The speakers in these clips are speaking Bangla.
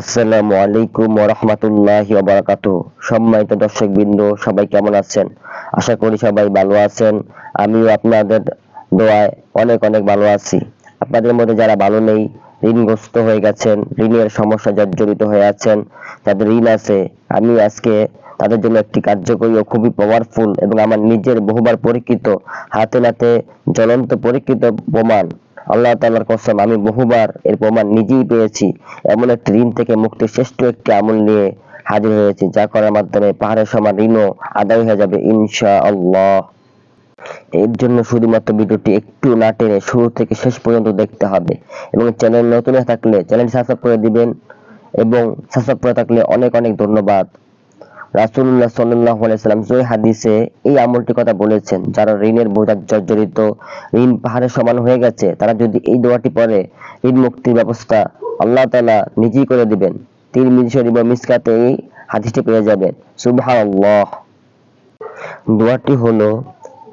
আসসালামু আলাইকুম ওরহমতুল্লাহি ওবরাকাতু সম্মানিত দর্শকবৃন্দ, সবাই কেমন আছেন? আশা করি সবাই ভালো আছেন। আমিও আপনাদের দোয়ায় অনেক অনেক ভালো আছি। আপনাদের মধ্যে যারা ভালো নেই, ঋণগ্রস্ত হয়ে গেছেন, ঋণের সমস্যা জর্জরিত হয়ে আছেন, তাদের ঋণ আছে। আমি আজকে তাদের জন্য একটি কার্যকরী ও খুবই পাওয়ারফুল এবং আমার নিজের বহুবার পরীক্ষিত, হাতে নাতে জ্বলন্ত পরীক্ষিত প্রমাণ আল্লাহ তাআলার কসম, আমি বহুবার এর প্রমাণ নিজেই পেয়েছি। এমন একটি ঋণ থেকে মুক্তির শ্রেষ্ঠ একটি আমল নিয়ে হাজির হয়েছি, যা করার মাধ্যমে পাহাড়ের সমান ঋণও আদায় হয়ে যাবে ইনশা আল্লাহ এর জন্য শুধুমাত্র ভিডিওটি একটু না টেনে শুরু থেকে শেষ পর্যন্ত দেখতে হবে। এবং চ্যানেল নতুন থাকলে চ্যানেল সাবস্ক্রাইব করে দিবেন এবং সাবস্ক্রাইব করে থাকলে অনেক অনেক ধন্যবাদ। রাসূলুল্লাহ সাল্লাহ আলাইহি সাল্লাম জয় হাদিসে এই আমলটি কথা বলেছেন, যারা ঋণের বোঝা জর্জরিত, ঋণ পাহাড়ের সমান হয়ে গেছে, তারা যদি এই দোয়াটি পরে ঋণ মুক্তির ব্যবস্থা আল্লাহ তালা নিজেই করে দিবেন। তিন শরীফ বা মিসকাতে এই হাদিসটি পেয়ে যাবেন। সুবাহ দোয়াটি হলো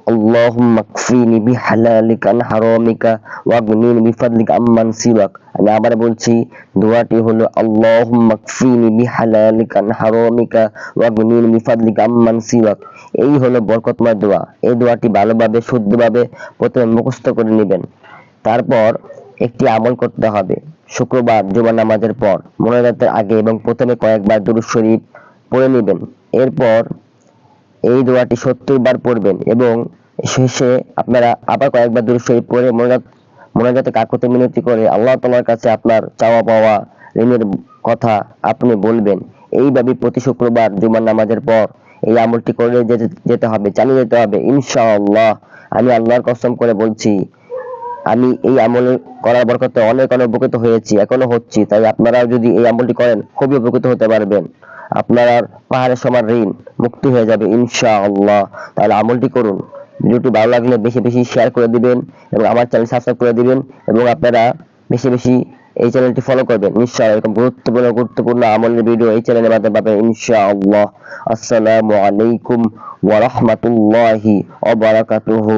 اللهم اكفيني بحلالك عن حرامك واغنيني بفضلك عمن سواك আমি আবার বলছি দোয়াটি হলো اللهم اكفيني بحلالك عن حرامك واغنيني بفضلك عمن سواك এই হলো বরকতময় দোয়া এই দোয়াটি ভালোভাবে শুদ্ধভাবে প্রথমে মুখস্থ করে নেবেন তারপর একটি আমল করতে হবে শুক্রবার জুমা নামাজের পর মোনাজাতের আগে এবং প্রথমে কয়েকবার দুরূদ শরীফ পড়ে নেবেন এরপর এই দোয়াটি সত্তর বার পড়বেন এবং শেষে আপনারা আবার কয়েকবার দুরূদ শরীফ পড়ে মোনাজাত মোনাজাতে কাকুতি মিনতি করে আল্লাহ তাআলার কাছে আপনার চাওয়া পাওয়া ঋণের কথা আপনি বলবেন। এইভাবে প্রতি শুক্রবার জুমার নামাজের পর এই আমলটি করে যেতে যেতে হবে, চালিয়ে যেতে হবে, ইনশাআল্লাহ। আমি আল্লাহর কসম করে বলছি, আমি এই আমল করার বরকতে অনেক অনেক উপকৃত হয়েছি, এখনও হচ্ছি, তাই আপনারাও যদি এই আমলটি করেন, খুবই উপকৃত হতে পারবেন। আপনার আর পাহাড়ের সমান ঋণ, মুক্তি হয়ে যাবে ইনশাআল্লাহ। তাহলে আমলটি করুন। ভিডিওটি ভালো লাগলে বেশি বেশি শেয়ার করে দিবেন এবং আমার চ্যানেল সাবস্ক্রাইব করে দিবেন এবং আপনারা বেশি বেশি এই চ্যানেলটি ফলো করবেন। ইনশাআল্লাহ এরকম গুরুত্বপূর্ণ গুরুত্বপূর্ণ আমলের ভিডিও এই চ্যানেলের মাধ্যমে পাবেন ইনশাআল্লাহ। আসসালামু আলাইকুম ওয়া রাহমাতুল্লাহি ওয়া বারাকাতুহু।